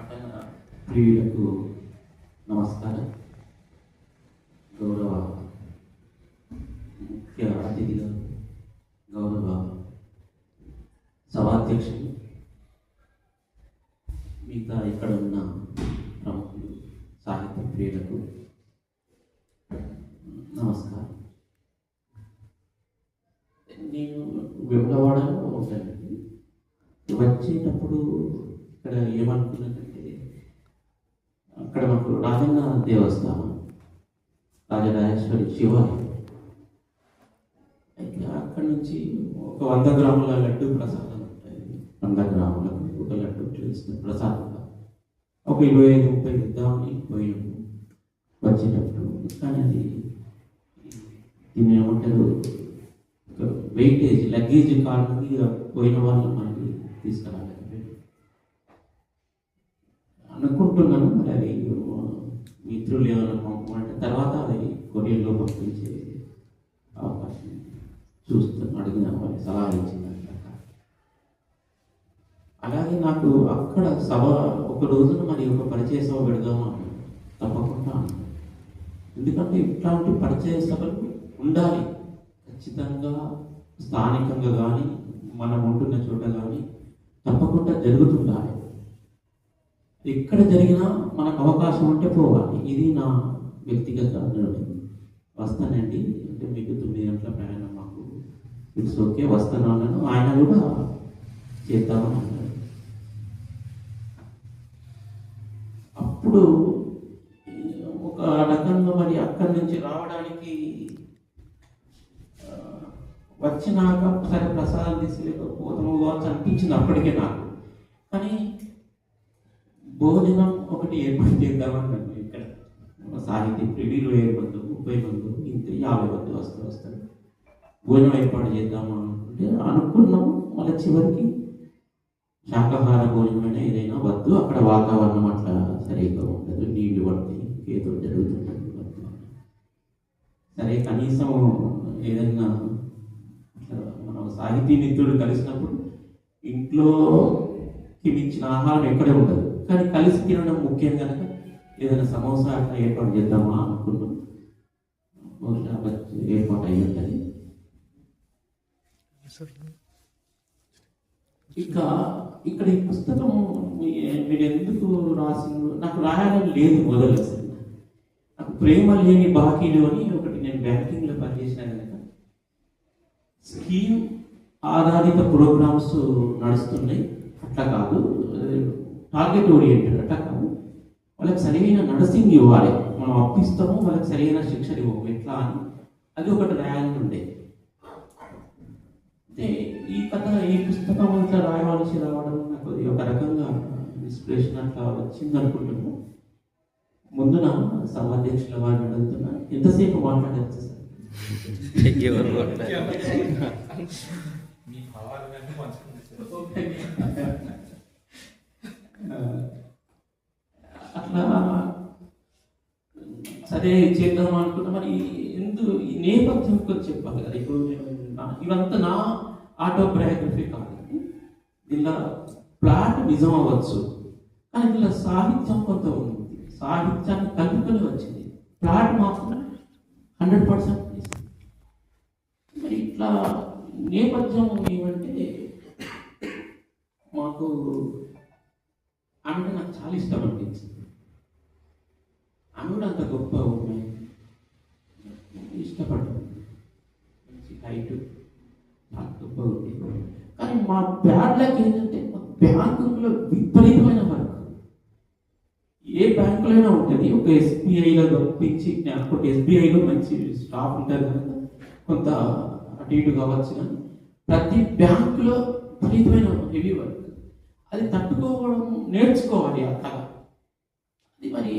పట్టణ ప్రియులకు నమస్కారం. గౌరవ ముఖ్య అతిథిగా గౌరవ సభాధ్యక్షులు మిగతా ఇక్కడ ఉన్న ప్రముఖులు సాహిత్య ప్రియులకు నమస్కారం. నేను విమలవాడలో ఉంటానండి. వచ్చేటప్పుడు ఇక్కడ ఏమనుకున్నానంటే అక్కడ మాకు దేవస్థానం. రాజరాజేశ్వరి శివాలయం. అయితే అక్కడి నుంచి ఒక వంద గ్రాముల లడ్డు ప్రసాదం ఉంటుంది వంద గ్రాములకు ఒక లడ్డు చేసిన ప్రసాదంగా ఒక ఇరవై ఐదు ముప్పై ఇద్దామని పోయినాము వచ్చేటప్పుడు కానీ అది దీన్ని ఏమంటారు వెయిటేజ్ లగేజ్ కార్డుకి పోయిన వాళ్ళు మనకి తీసుకురాలేదు అనుకుంటున్నాను మిత్రులు ఎవరైనా పంపమంటే తర్వాత అది కొరియర్లో పంపించే అవకాశం చూస్తాను అడిగిన వాళ్ళు సలహా ఇచ్చిన అలాగే నాకు అక్కడ సభ ఒక రోజున మరి ఒక పరిచయ సభ పెడదామా తప్పకుండా ఎందుకంటే ఇట్లాంటి పరిచయ సభలు ఉండాలి. ఖచ్చితంగా స్థానికంగా కానీ మనం ఉంటున్న చోట కానీ తప్పకుండా జరుగుతుండాలి. ఎక్కడ జరిగినా మనకు అవకాశం ఉంటే పోవాలి. ఇది నా వ్యక్తిగత నిర్ణయం. వస్తానండి. అంటే మీకు తొమ్మిది గంటల ప్రయాణం మాకు ఇట్స్ ఓకే. వస్తాను అన్నాను ఆయన కూడా చేద్దామని అన్నాడు అప్పుడు ఒక రకంగా మరి అక్కడి నుంచి రావడానికి వచ్చినాక సరే ప్రసాదం తీసుకెళ్ళకపోతాము కావచ్చు అనిపించింది అప్పటికే నాకు. కానీ భోజనం ఒకటి ఏర్పాటు చేద్దామని నన్ను ఇక్కడ. సాహిత్య ప్రియులు ఏర్పడదు ముప్పై మంది ఇంత యాభై మంది వస్తూ వస్తారు భోజనం ఏర్పాటు చేద్దాము అనుకుంటే అనుకున్నాము మళ్ళీ చివరికి శాకాహార భోజనమైనా ఏదైనా వద్దు. అక్కడ వాతావరణం అట్లా సరిగ్గా ఉండదు. నీళ్ళు పడతాయి ఏదో జరుగుతుంటుంది. సరే కనీసం ఏదైనా అట్లా మనం సాహితీ మిత్రుడు కలిసినప్పుడు ఇంట్లోకి మించిన ఆహారం ఎక్కడే ఉండదు. కానీ కలిసి తినడం ముఖ్యం కనుక ఏదైనా సమోసా అట్లా ఏర్పాటు చేద్దామా అనుకున్నాం బహుశా ఏర్పాటు అయి ఉంటుంది. ఇక ఇక్కడ ఈ పుస్తకం మీరు ఎందుకు రాసిండ్రు? నాకు రాయాలని లేదు మొదలు. అసలు నాకు ప్రేమ లేని బాకీలు అని ఒకటి నేను బ్యాంకింగ్లో పనిచేసిన కనుక స్కీమ్ ఆధారిత ప్రోగ్రామ్స్ నడుస్తున్నాయి. అట్లా కాదు. టార్గెట్ ఓరియంటెడ్ అట్లా కాదు వాళ్ళకి సరైన నర్సింగ్ ఇవ్వాలి. మనం అప్పిస్తాము వాళ్ళకి సరైన శిక్షణ ఇవ్వము. ఎట్లా అని? అది ఒకటి రాయాలని ఉండే. అంటే ఈ కథ ఈ పుస్తకం ఇట్లా రాయవలసి రావడం నాకు ఒక రకంగా ఇన్స్పిరేషన్ అట్లా వచ్చింది అనుకుంటున్నాను ముందు నా సభాధ్యక్షుల వారిని అడుగుతున్నా ఎంతసేపు మాట్లాడచ్చు సార్? ఎవరు కొట్టారు? మీ భావాలన్నీ పంచుకుంటే అట్లా సరే చేద్దాం అనుకున్నా మరి ఎందు ఈ నేపథ్యం గురించి చెప్పాలి కదా. ఇప్పుడు నా- ఇవంతా నా ఆటోబయోగ్రఫీ కాదు దీనిలో ప్లాట్ నిజం అవ్వచ్చు. కానీ దీనిలో సాహిత్యం కొంత ఉంది. సాహిత్యాన్ని కలుపుకొని వచ్చింది. ప్లాట్ మాత్రం హండ్రెడ్ పర్సెంట్ మరి ఇట్లా నేపథ్యం ఏమంటే మాకు ఆమె నాకు చాలా ఇష్టం అనిపించింది. ఆమె కూడా అంత గొప్ప ఉన్నాయి ఇష్టపడ్డాను మంచి హైట్ చాలా గొప్పగా ఉంది కానీ మా బ్యాడ్లకి ఏంటంటే మా బ్యాంకులో విపరీతమైన వర్క్ ఏ బ్యాంకులో అయినా ఉంటుంది. ఒక ఎస్బీఐలో తప్పించి నేను అనుకుంటే ఎస్బీఐలో మంచి స్టాఫ్ ఉంటారు కనుక కొంత అటు ఇటు కావచ్చు కానీ ప్రతి బ్యాంకులో ఫలితమైన హెవీ వర్క్. అది తట్టుకోవడం నేర్చుకోవాలి ఆ కళ. అది మరి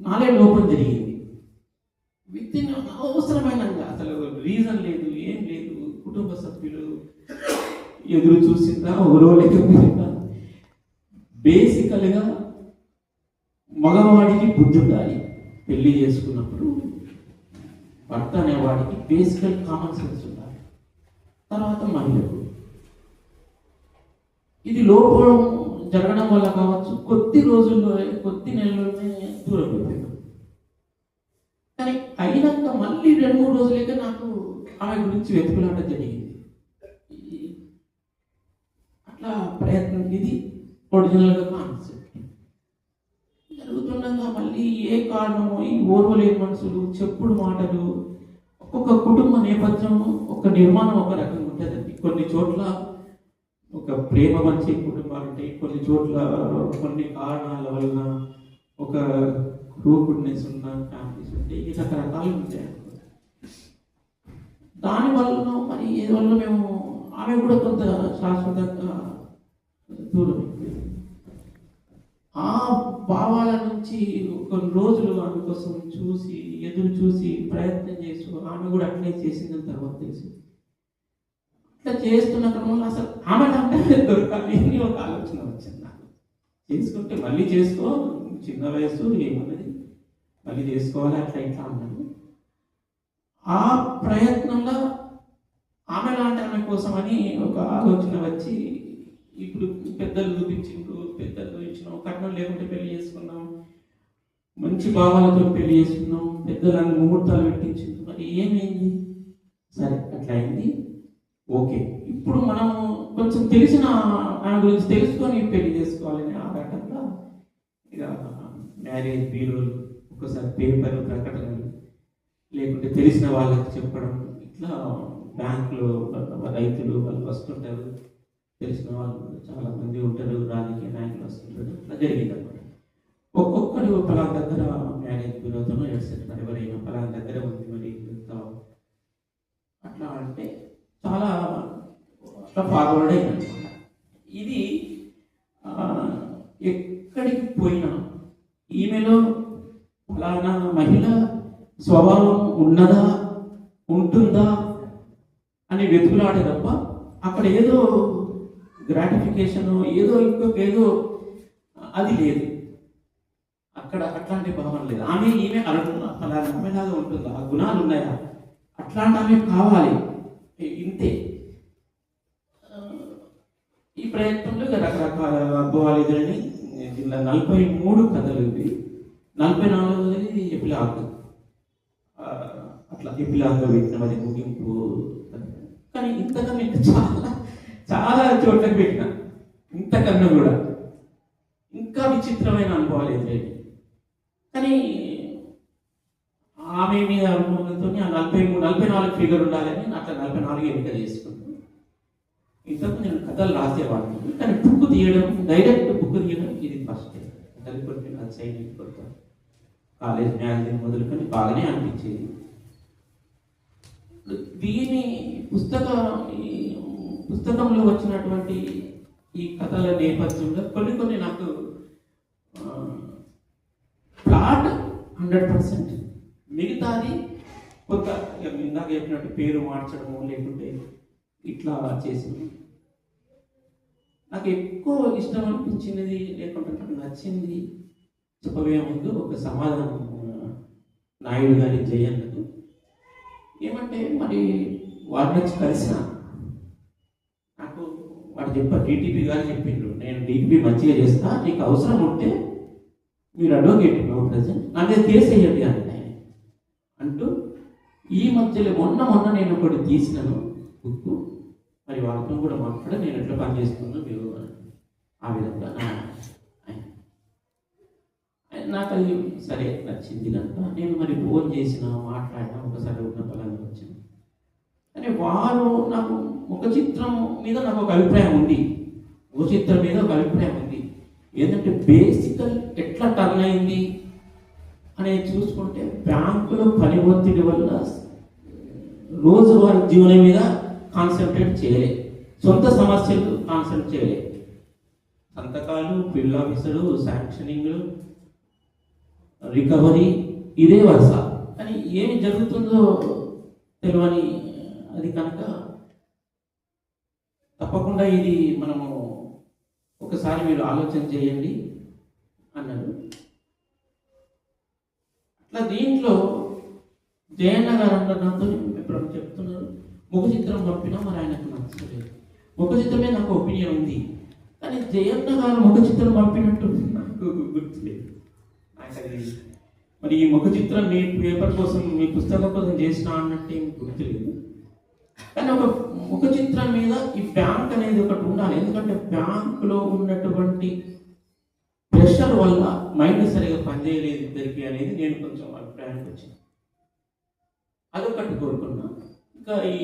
నాలే లోపం జరిగింది. విత్ ఇన్ అవసరమైన అసలు రీజన్ లేదు ఏం లేదు. కుటుంబ సభ్యులు ఎదురు చూసిందా ఎవరో లేకపోయిందా బేసికల్గా మగవాడికి బుద్ధి ఉండాలి. పెళ్ళి చేసుకున్నప్పుడు భర్త అనేవాడికి బేసికల్ కామన్ సెన్స్ ఉండాలి. తర్వాత మహిళకు. ఇది లోపం జరగడం వల్ల కావచ్చు కొద్ది రోజుల్లో కొద్ది నెలలోనే దూరం అయిపోయాడు కానీ అయినాక మళ్ళీ రెండు మూడు రోజులైతే నాకు ఆమె గురించి వెతుకులాట జరిగింది. అట్లా ప్రయత్నం ఇది ఒరిజినల్గా కాన్సెప్ట్ మళ్ళీ ఏ కారణమో ఈ ఓర్వలేని మనుషులు చెప్పుడు మాటలు ఒక్కొక్క కుటుంబ నేపథ్యం ఒక నిర్మాణం ఒక రకంగా ఉంటుందండి. కొన్ని చోట్ల ఒక ప్రేమ మంచి కుటుంబాలు ఉంటాయి. కొన్ని చోట్ల కొన్ని కారణాల వలన ఒక రూపుడ్నెస్ ఉన్న ఫ్యామిలీస్ ఉంటాయి. ఈ రకరకాలు ఉంటాయి దాని వలన మరి ఏ వల్ల మేము ఆమె కూడా కొంత శాశ్వతంగా దూరం అయిపోయింది ఆ భావాల నుంచి కొన్ని రోజులు ఆమె కోసం చూసి ఎదురు చూసి ప్రయత్నం చేస్తూ ఆమె కూడా అట్లే చేసిందని తర్వాత తెలిసి అట్లా చేస్తున్న క్రమంలో అసలు ఆమె అంటే దొరకాలి అని ఒక ఆలోచన వచ్చింది నాకు. చేసుకుంటే మళ్ళీ చేసుకో చిన్న వయసు ఏమన్నది? మళ్ళీ చేసుకోవాలి అట్లా ఇట్లా అన్నాను ఆ ప్రయత్నంలో ఆమె లాంటి ఆమె కోసం అని ఒక ఆలోచన వచ్చి ఇప్పుడు పెద్దలు చూపించిండ్రు. లేకుంటే పెళ్ళి చేసుకున్నాం. మంచి భావాలతో పెళ్ళి చేసుకున్నాం. పెద్దలను ముహూర్తాలు పెట్టించింది మరి ఏమైంది? సరే అట్లా అయింది ఓకే. ఇప్పుడు మనం కొంచెం తెలిసిన ఆయన గురించి తెలుసుకొని పెళ్ళి చేసుకోవాలని ఆ ఆరాటంగా ఇక మ్యారేజ్ బ్యూరోలు ఒక్కసారి పేపర్ ప్రకటనలు లేకుంటే తెలిసిన వాళ్ళకి చెప్పడం ఇట్లా బ్యాంకులో రైతులు వాళ్ళు వస్తుంటారు. తెలిసిన వాళ్ళు చాలా మంది ఉంటారు రాజకీయ నాయకులు వస్తుంటారు. అట్లా జరిగింది అనమాట ఒక్కొక్కరు పలానా దగ్గర మ్యారేజ్ బ్యూరోతోనో ఎడ్సెట్రా ఎవరైనా పలానా దగ్గర ఉంది మరి వెళ్తావు అట్లా అంటే చాలా అట్లా ఫార్వర్డ్ అయింది ఇది ఎక్కడికి పోయినా ఈమెలో ఫలానా మహిళ స్వభావం ఉన్నదా ఉంటుందా అని వెతుకులాడే తప్ప అక్కడ ఏదో గ్రాటిఫికేషన్ ఏదో ఇంకొక ఏదో అది లేదు. అక్కడ అట్లాంటి భావన లేదు. ఆమె ఈమె అలా ఫలానా ఆమెలాగా ఉంటుందా? ఆ గుణాలు ఉన్నాయా? అట్లాంటి ఆమె కావాలి. ఇంతే. ఈ ప్రయత్నంలో రకరకాల అనుభవాలు ఎదురని ఇలా నలభై మూడు కథలు ఇవి. నలభై నాలుగవది ఎపిలాగ్. అట్లా ఎపిలాగ్ పెట్టిన అది ముగింపు. కానీ ఇంతగా మీకు చాలా చాలా చోట్లకి పెట్టిన. ఇంతకన్నా కూడా. ఇంకా విచిత్రమైన అనుభవాలు ఎదురయ్యాయి. కానీ ఆమె మీద అనుభవంతో ఆ నలభై మూడు నలభై నాలుగు ఫిగర్ ఉండాలని అట్లా నలభై నాలుగు ఎన్నిక చేసుకున్నాను. ఇంతకు నేను కథలు రాసేవాడిని. కానీ బుక్ తీయడం డైరెక్ట్ బుక్ తీయడం ఇది ఫస్ట్ కథలు కొన్ని నా సైనిక్ కొడతాను కాలేజ్ మ్యాగజైన్ మొదలుకొని బాగానే అనిపించేది. దీని పుస్తకం పుస్తకంలో వచ్చినటువంటి ఈ కథల నేపథ్యంలో కొన్ని కొన్ని నాకు ప్లాట్ హండ్రెడ్ పర్సెంట్. మిగతాది కొంత ఇందాక చెప్పినట్టు పేరు మార్చడము లేకుంటే ఇట్లా చేసింది. నాకు ఎక్కువ ఇష్టం అనిపించినది లేకుంటే నాకు నచ్చింది చెప్పబోయే ముందు ఒక సమాధానం నాయుడు గారి జయన్నకు ఏమంటే మరి వారిని వచ్చి కలిసిన వాడు చెప్ప టీడీపీ గారు చెప్పిండ్రు నేను డిటిపి మంచిగా చేస్తా నీకు అవసరం ఉంటే మీరు అడ్వకేట్ ప్రజెంట్. నా మీద కేసు వేయండి అంటే ఆయన అంటూ ఈ మధ్యలో మొన్న మొన్న నేను ఒకటి తీసినాను బుక్ మరి వాళ్ళతో కూడా మాట్లాడి నేను ఎట్లా పనిచేస్తున్నాను మీరు ఆ విధంగా నాకు అది సరే నచ్చింది కనుక నేను మరి ఫోన్ చేసిన మాట్లాడినా ఒకసారి ఉన్న పలానా వచ్చింది. కానీ వారు నాకు ఒక చిత్రం మీద నాకు ఒక అభిప్రాయం ఉంది. ఒక చిత్రం మీద ఒక అభిప్రాయం ఉంది. ఏంటంటే బేసికల్ ఎట్లా టర్న్ అయింది అనేది చూసుకుంటే బ్యాంకులో పని ఒత్తిడి వల్ల రోజువారి జీవనం మీద కాన్సన్ట్రేట్ చేయలే. సొంత సమస్యలు కాన్సన్ట్రేట్ చేయలే. సంతకాలు బిల్ మిసలు శాంక్షనింగ్లు రికవరీ ఇదే వరుస. కానీ ఏమి జరుగుతుందో తెలియని అది కనుక తప్పకుండా ఇది మనము ఒకసారి మీరు ఆలోచన చేయండి అన్నారు అట్లా దీంట్లో జయన్న గారు అన్నారు నాతో ఎప్పుడు చెప్తున్నారు ముఖ చిత్రం పంపినా మరి ఆయనకు నచ్చలేదు. ముఖ చిత్రమే నాకు ఒపీనియన్ ఉంది. కానీ జయన్న గారు ముఖ చిత్రం పంపినట్టు నాకు గుర్తులేదు. నాకు మరి ఈ ముఖ చిత్రం మీ పేపర్ కోసం మీ పుస్తకం కోసం చేసిన అన్నట్టు ఏం గుర్తులేదు. కానీ ఒక ముఖ చిత్రం మీద ఈ బ్యాంక్ అనేది ఒకటి ఉండాలి. ఎందుకంటే బ్యాంకులో ఉన్నటువంటి ప్రెషర్ వల్ల మైండ్ సరిగా పనిచేయలేదు ఇద్దరికి అనేది నేను కొంచెం అభిప్రాయానికి వచ్చింది అదొకటి కోరుకున్నా. ఇంకా ఈ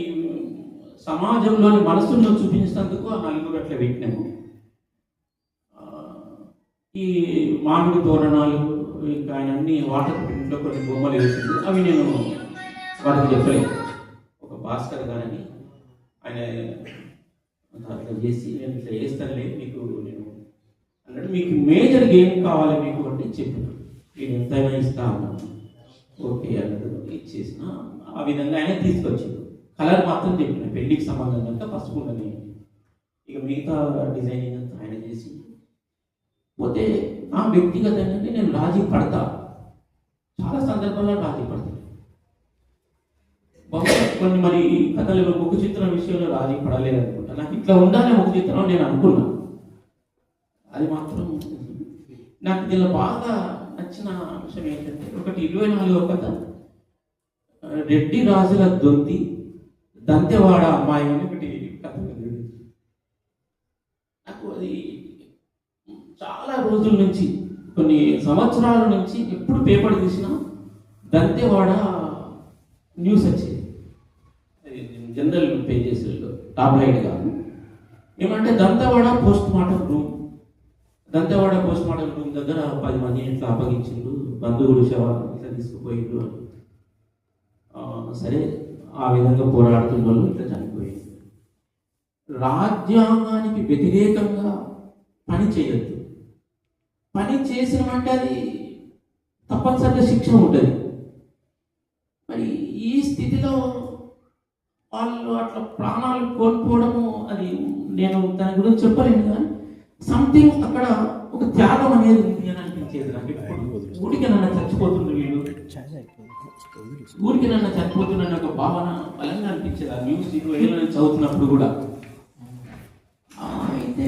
సమాజంలోని మనసును చూపించినందుకు ఆ నలుగురు అట్లా పెట్టినాము. ఈ మామిడి తోరణాలు ఇంకా ఆయన అన్ని వాటర్ ప్రింట్లో కొన్ని బొమ్మలు వేసింది అవి నేను వాటికి చెప్పలేదు. భాస్కర్ గారని ఆయన అట్లా చేసి నేను ఇట్లా చేస్తానులే మీకు నేను అన్నట్టు మీకు మేజర్ గేమ్ కావాలి మీకు అంటే చెప్పాను నేను ఎంతైనా ఇస్తా అన్నాను ఓకే అన్నట్టు ఇచ్చేసిన. ఆ విధంగా ఆయన తీసుకొచ్చిండు. కలర్ మాత్రం చెప్పిన. పెళ్ళికి సంబంధం కనుక పసుపు ఉండని. ఇక మిగతా డిజైనింగ్ అంతా ఆయన చేసి. పోతే నా వ్యక్తిగతంగా నేను రాజీ పడతా. చాలా సందర్భాల్లో రాజీ పడతాను కొన్ని మరి కథలు ముఖ చిత్రం విషయంలో రాజీ పడలేదు అనుకుంటా నాకు ఇట్లా ఉండాలి ముఖ చిత్రం నేను అనుకున్నా. అది మాత్రం నాకు దీనిలో బాగా నచ్చిన అంశం ఏంటంటే ఒకటి ఇరవై నాలుగో కథ. రెడ్డి రాజుల దొంతి దంతెవాడ అమ్మాయి అని ఒకటి కథ నాకు అది చాలా రోజుల నుంచి కొన్ని సంవత్సరాల నుంచి ఎప్పుడు పేపర్ తీసినా దంతెవాడ న్యూస్ వచ్చింది. జనరల్ పేజెస్లో టాప్ లైట్గా ఏమంటే Dantewada post mortem room. Dantewada post mortem room దగ్గర పది మంది ఇట్లా అప్పగించిండు బంధువులు శవాలు ఇట్లా తీసుకుపోయిండు ఆ, సరే ఆ విధంగా పోరాడుతున్న వాళ్ళు ఇట్లా చనిపోయింది రాజ్యాంగానికి వ్యతిరేకంగా పని చేయొద్దు. పని చేసినమంటే అది తప్పనిసరిగా శిక్ష ఉంటుంది. మరి ఈ స్థితిలో వాళ్ళు అట్లా ప్రాణాలు కోల్పోవడము అది నేను దాని గురించి చెప్పలేను కానీ సంథింగ్ అక్కడ ఒక త్యాగం అనేది ఉంది అని అనిపించేది నాకు ఊరికి నన్ను చచ్చిపోతుంది వీళ్ళు. ఊరికి నన్ను చచ్చిపోతున్న ఒక భావన బలంగా అనిపించేది ఆ న్యూస్ ఇరవై చదువుతున్నప్పుడు కూడా. అయితే